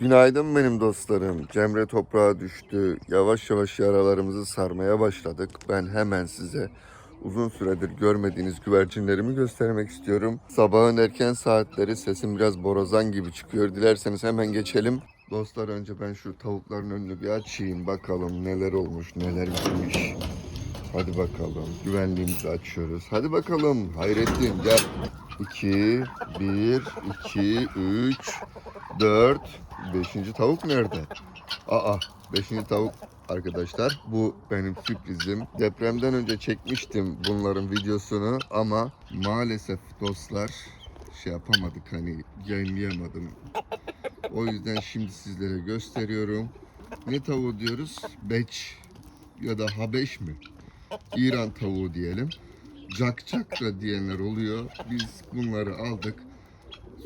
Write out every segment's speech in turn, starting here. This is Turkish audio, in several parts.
Günaydın benim dostlarım. Cemre toprağa düştü. Yavaş yavaş yaralarımızı sarmaya başladık. Ben hemen size uzun süredir görmediğiniz güvercinlerimi göstermek istiyorum. Sabahın erken saatleri sesim biraz borazan gibi çıkıyor. Dilerseniz hemen geçelim. Dostlar önce ben şu tavukların önünü bir açayım. Bakalım neler olmuş, neler bitmiş. Hadi bakalım. Güvenliğimizi açıyoruz. Hadi bakalım. Hayrettin gel. 2, 1, 2, 3, 4, 5. tavuk nerede? Aa 5. tavuk arkadaşlar. Bu benim sürprizim. Depremden önce çekmiştim bunların videosunu ama maalesef dostlar şey yapamadık hani yayınlayamadım. O yüzden şimdi sizlere gösteriyorum. Ne tavuğu diyoruz? Beç ya da Habeş mi? İran tavuğu diyelim. Cak çakra diyenler oluyor. Biz bunları aldık.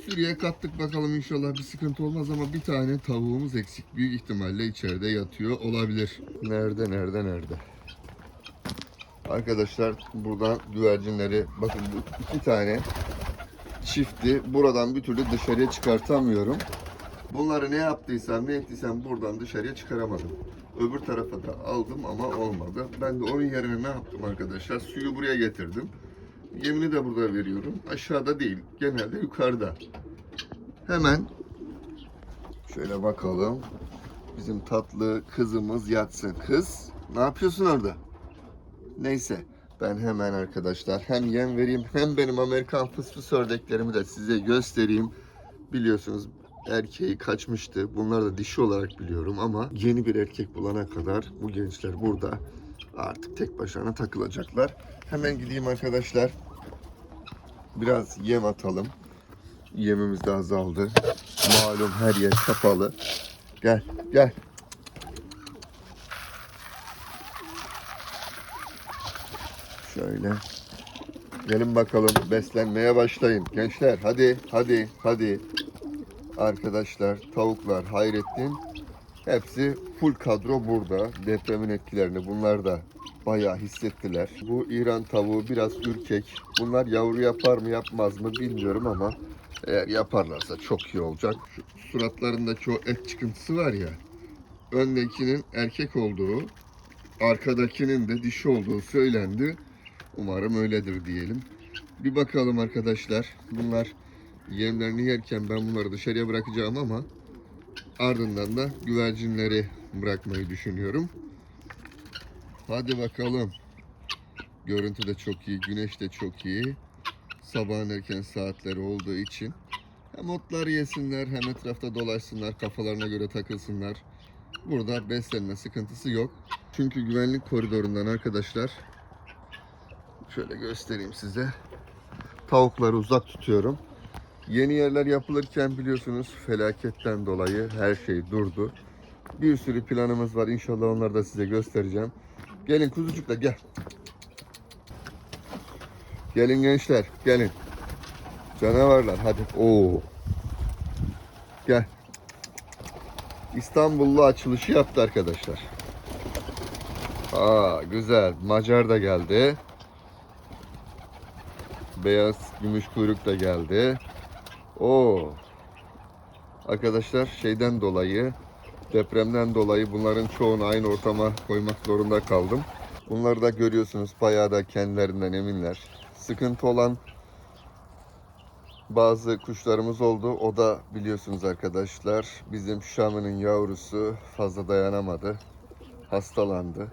Sürüye kattık bakalım inşallah bir sıkıntı olmaz ama bir tane tavuğumuz eksik. Büyük ihtimalle içeride yatıyor olabilir. Nerede nerede nerede? Arkadaşlar buradan güvercinleri bakın bu iki tane çifti buradan bir türlü dışarıya çıkartamıyorum. Bunları ne yaptıysam ne ettiysem buradan dışarıya çıkaramadım. Öbür tarafa da aldım ama olmadı. Ben de onun yerine ne yaptım arkadaşlar? Suyu buraya getirdim. Yemini de burada veriyorum. Aşağıda değil. Genelde yukarıda. Hemen şöyle bakalım. Bizim tatlı kızımız yatsın. Kız ne yapıyorsun orada? Neyse ben hemen arkadaşlar hem yem vereyim hem benim Amerikan fıs fıs ördeklerimi de size göstereyim. Biliyorsunuz erkeği kaçmıştı. Bunlar da dişi olarak biliyorum ama yeni bir erkek bulana kadar bu gençler burada artık tek başına takılacaklar. Hemen gideyim arkadaşlar. Biraz yem atalım. Yemimiz de azaldı. Malum her yer kapalı. Gel, gel. Şöyle. Gelin bakalım beslenmeye başlayın. Gençler hadi, hadi, hadi. Arkadaşlar, tavuklar, Hayrettin. Hepsi full kadro burada. Depremin etkilerini bunlar da bayağı hissettiler. Bu İran tavuğu biraz ürkek. Bunlar yavru yapar mı yapmaz mı bilmiyorum ama eğer yaparlarsa çok iyi olacak. Şu suratlarındaki o et çıkıntısı var ya. Öndekinin erkek olduğu, arkadakinin de dişi olduğu söylendi. Umarım öyledir diyelim. Bir bakalım arkadaşlar. Bunlar yemlerini yerken ben bunları dışarıya bırakacağım ama ardından da güvercinleri bırakmayı düşünüyorum. Hadi bakalım. Görüntü de çok iyi, güneş de çok iyi. Sabahın erken saatleri olduğu için hem otlar yesinler hem etrafta dolaşsınlar, kafalarına göre takılsınlar. Burada beslenme sıkıntısı yok. Çünkü güvenlik koridorundan arkadaşlar şöyle göstereyim size. Tavukları uzak tutuyorum. Yeni yerler yapılırken biliyorsunuz felaketten dolayı her şey durdu. Bir sürü planımız var. İnşallah onları da size göstereceğim. Gelin kuzucuklar gel. Gelin gençler gelin. Canavarlar hadi. Oo. Gel. İstanbullu açılışı yaptı arkadaşlar. Aa güzel. Macar da geldi. Beyaz gümüş kuyruk da geldi. Oo. Arkadaşlar şeyden dolayı depremden dolayı bunların çoğunu aynı ortama koymak zorunda kaldım. Bunları da görüyorsunuz bayağı da kendilerinden eminler. Sıkıntı olan bazı kuşlarımız oldu. O da biliyorsunuz arkadaşlar bizim Şam'ın yavrusu fazla dayanamadı. Hastalandı.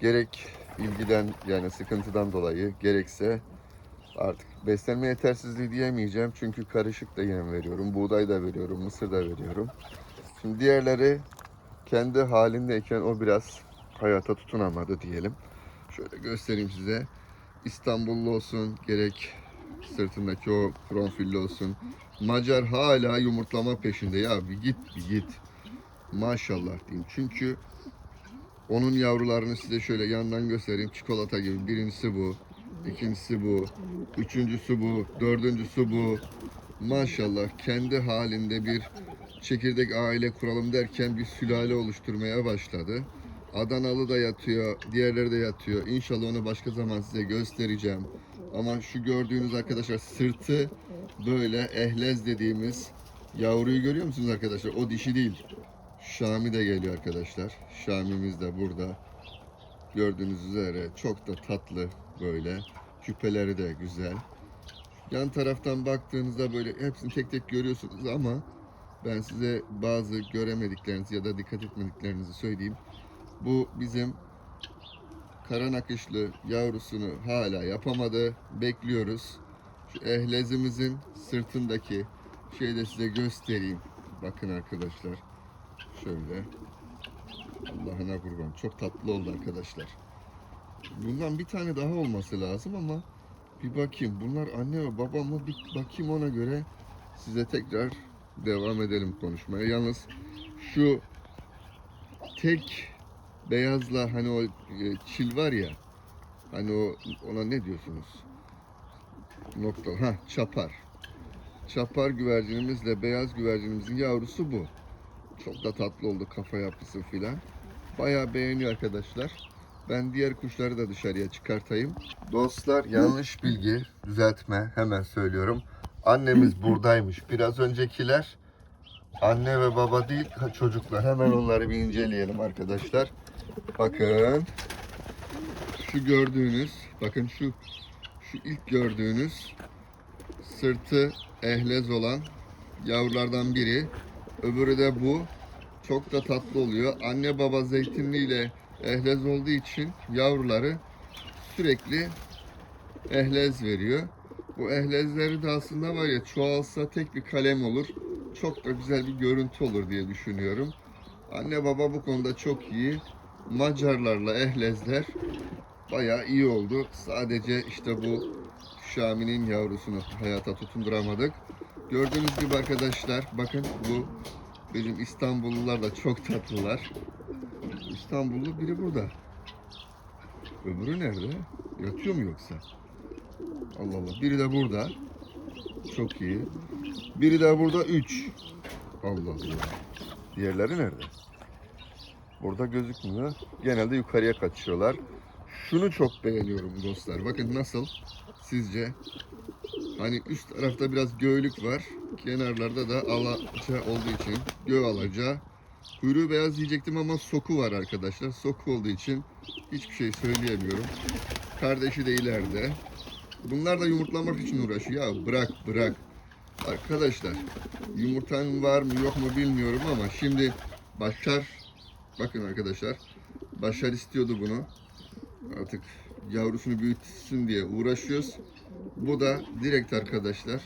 Gerek ilgiden yani sıkıntıdan dolayı gerekse artık beslenme yetersizliği diyemeyeceğim. Çünkü karışık da yem veriyorum. Buğday da veriyorum, mısır da veriyorum. Şimdi diğerleri kendi halindeyken o biraz hayata tutunamadı diyelim. Şöyle göstereyim size. İstanbullu olsun, gerek sırtındaki o profilli olsun. Macar hala yumurtlama peşinde. Ya bir git, bir git. Maşallah diyeyim. Çünkü onun yavrularını size şöyle yandan göstereyim. Çikolata gibi. Birincisi bu. ikincisi bu. Üçüncüsü bu. Dördüncüsü bu. Maşallah kendi halinde bir çekirdek aile kuralım derken bir sülale oluşturmaya başladı. Adanalı da yatıyor, diğerleri de yatıyor. İnşallah onu başka zaman size göstereceğim. Ama şu gördüğünüz arkadaşlar sırtı böyle ehlez dediğimiz Yavruyu görüyor musunuz arkadaşlar? O dişi değil. Şami de geliyor arkadaşlar. Şamimiz de burada. Gördüğünüz üzere çok da tatlı böyle. Küpeleri de güzel. Yan taraftan baktığınızda böyle hepsini tek tek görüyorsunuz ama ben size bazı göremediklerinizi ya da dikkat etmediklerinizi söyleyeyim. Bu bizim kara nakışlı yavrusunu hala yapamadı. Bekliyoruz. Şu ehlezimizin sırtındaki şeyi de size göstereyim. Bakın arkadaşlar. Şöyle. Allah'ına kurban. Çok tatlı oldu arkadaşlar. Bundan bir tane daha olması lazım ama bir bakayım. Bunlar anne ve baba mı? Bir bakayım ona göre size tekrar devam edelim konuşmaya. Yalnız şu tek beyazla hani o e, çil var ya hani o ona ne diyorsunuz? Nokta. Ha çapar. Çapar güvercinimizle beyaz güvercinimizin yavrusu bu. Çok da tatlı oldu kafa yapısı filan. Bayağı beğeniyor arkadaşlar. Ben diğer kuşları da dışarıya çıkartayım. Dostlar yanlış bilgi düzeltme hemen söylüyorum. Annemiz buradaymış. Biraz öncekiler anne ve baba değil çocuklar. Hemen onları bir inceleyelim arkadaşlar. Bakın. Şu gördüğünüz, bakın şu şu ilk gördüğünüz sırtı ehlez olan yavrulardan biri. Öbürü de bu. Çok da tatlı oluyor. Anne baba zeytinli ile ehlez olduğu için yavruları sürekli ehlez veriyor. Bu ehlezleri de aslında var ya çoğalsa tek bir kalem olur. Çok da güzel bir görüntü olur diye düşünüyorum. Anne baba bu konuda çok iyi. Macarlarla ehlezler bayağı iyi oldu. Sadece işte bu Şami'nin yavrusunu hayata tutunduramadık. Gördüğünüz gibi arkadaşlar bakın bu bizim İstanbullular da çok tatlılar. İstanbullu biri burada. Öbürü nerede? Yatıyor mu yoksa? Allah Allah. Biri de burada. Çok iyi. Biri de burada 3. Allah Allah. Diğerleri nerede? Burada gözükmüyor. Genelde yukarıya kaçıyorlar. Şunu çok beğeniyorum dostlar. Bakın nasıl sizce? Hani üst tarafta biraz göğlük var. Kenarlarda da alaca olduğu için göğ alaca. Kuyruğu beyaz diyecektim ama soku var arkadaşlar. Soku olduğu için hiçbir şey söyleyemiyorum. Kardeşi de ileride. Bunlar da yumurtlamak için uğraşıyor. Ya bırak bırak. Arkadaşlar yumurtan var mı yok mu bilmiyorum ama şimdi Başar bakın arkadaşlar Başar istiyordu bunu. Artık yavrusunu büyütsün diye uğraşıyoruz. Bu da direkt arkadaşlar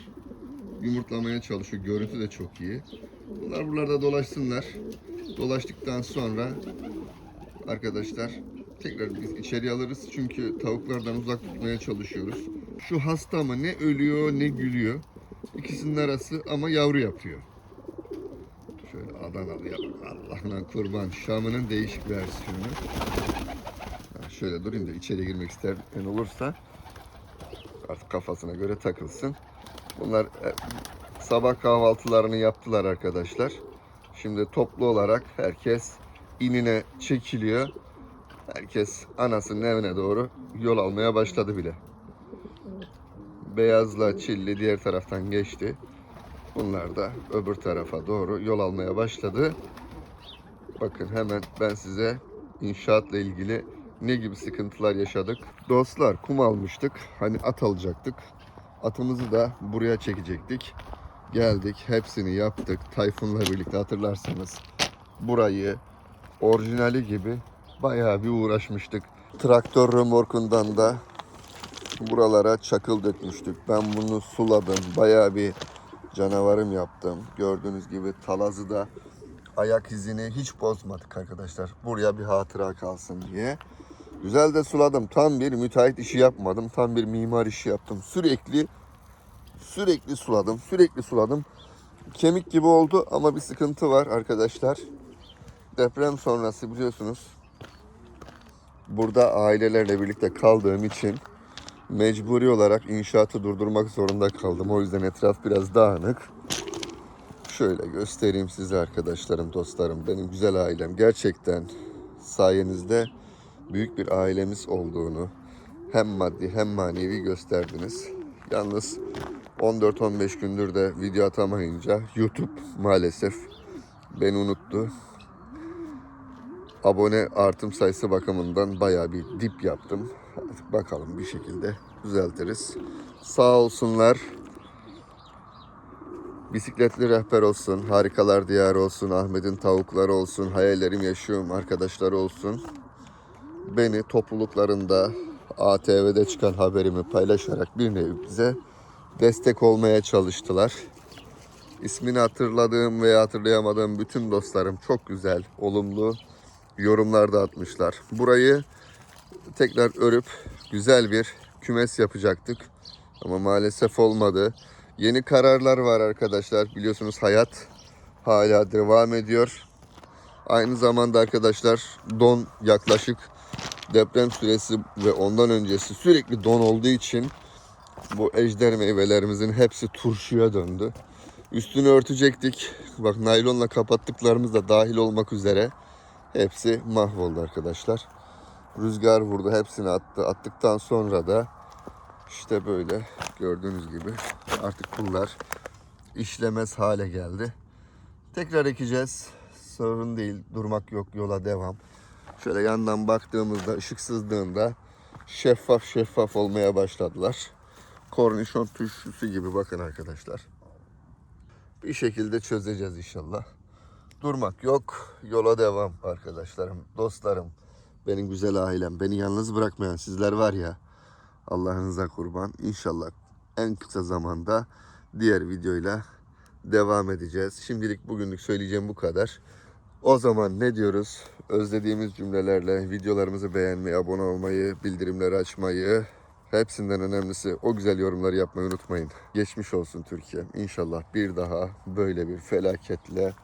yumurtlamaya çalışıyor. Görüntü de çok iyi. Bunlar buralarda dolaşsınlar. Dolaştıktan sonra arkadaşlar tekrar biz içeri alırız. Çünkü tavuklardan uzak tutmaya çalışıyoruz. Şu hasta mı ne ölüyor ne gülüyor. İkisinin arası ama yavru yapıyor. Şöyle Adanalı'ya bak Allah'ına kurban. Şam'ının değişik versiyonu. Şöyle durayım da içeri girmek isteyen olursa artık kafasına göre takılsın. Bunlar e, sabah kahvaltılarını yaptılar arkadaşlar. Şimdi toplu olarak herkes inine çekiliyor. Herkes anasının evine doğru yol almaya başladı bile. Beyazla çilli diğer taraftan geçti. Bunlar da öbür tarafa doğru yol almaya başladı. Bakın hemen ben size inşaatla ilgili ne gibi sıkıntılar yaşadık. Dostlar kum almıştık. Hani at alacaktık. Atımızı da buraya çekecektik. Geldik hepsini yaptık. Tayfun'la birlikte hatırlarsanız burayı orijinali gibi bayağı bir uğraşmıştık. Traktör römorkundan da buralara çakıl dökmüştük. Ben bunu suladım. Bayağı bir canavarım yaptım. Gördüğünüz gibi talazı da ayak izini hiç bozmadık arkadaşlar. Buraya bir hatıra kalsın diye. Güzel de suladım. Tam bir müteahhit işi yapmadım. Tam bir mimar işi yaptım. Sürekli sürekli suladım. Sürekli suladım. Kemik gibi oldu ama bir sıkıntı var arkadaşlar. Deprem sonrası biliyorsunuz. Burada ailelerle birlikte kaldığım için mecburi olarak inşaatı durdurmak zorunda kaldım. O yüzden etraf biraz dağınık. Şöyle göstereyim size arkadaşlarım, dostlarım. Benim güzel ailem gerçekten sayenizde büyük bir ailemiz olduğunu hem maddi hem manevi gösterdiniz. Yalnız 14-15 gündür de video atamayınca YouTube maalesef beni unuttu. Abone artım sayısı bakımından bayağı bir dip yaptım. Artık bakalım bir şekilde düzeltiriz. Sağ olsunlar. Bisikletli rehber olsun, harikalar diyarı olsun, Ahmet'in tavukları olsun, hayallerim yaşıyorum arkadaşları olsun. Beni topluluklarında ATV'de çıkan haberimi paylaşarak bir nevi bize destek olmaya çalıştılar. İsmini hatırladığım veya hatırlayamadığım bütün dostlarım çok güzel, olumlu yorumlar da atmışlar. Burayı tekrar örüp güzel bir kümes yapacaktık. Ama maalesef olmadı. Yeni kararlar var arkadaşlar. Biliyorsunuz hayat hala devam ediyor. Aynı zamanda arkadaşlar don yaklaşık deprem süresi ve ondan öncesi sürekli don olduğu için bu ejder meyvelerimizin hepsi turşuya döndü. Üstünü örtecektik. Bak naylonla kapattıklarımız da dahil olmak üzere hepsi mahvoldu arkadaşlar. Rüzgar vurdu hepsini attı. Attıktan sonra da işte böyle gördüğünüz gibi artık bunlar işlemez hale geldi. Tekrar ekeceğiz. Sorun değil. Durmak yok. Yola devam. Şöyle yandan baktığımızda ışık sızdığında şeffaf şeffaf olmaya başladılar. Kornişon turşusu gibi bakın arkadaşlar. Bir şekilde çözeceğiz inşallah. Durmak yok. Yola devam arkadaşlarım, dostlarım. Benim güzel ailem. Beni yalnız bırakmayan sizler var ya. Allah'ınıza kurban. İnşallah en kısa zamanda diğer videoyla devam edeceğiz. Şimdilik bugünlük söyleyeceğim bu kadar. O zaman ne diyoruz? Özlediğimiz cümlelerle videolarımızı beğenmeyi, abone olmayı, bildirimleri açmayı, hepsinden önemlisi o güzel yorumları yapmayı unutmayın. Geçmiş olsun Türkiye. İnşallah bir daha böyle bir felaketle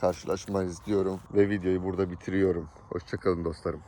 karşılaşmayız diyorum ve videoyu burada bitiriyorum. Hoşçakalın dostlarım.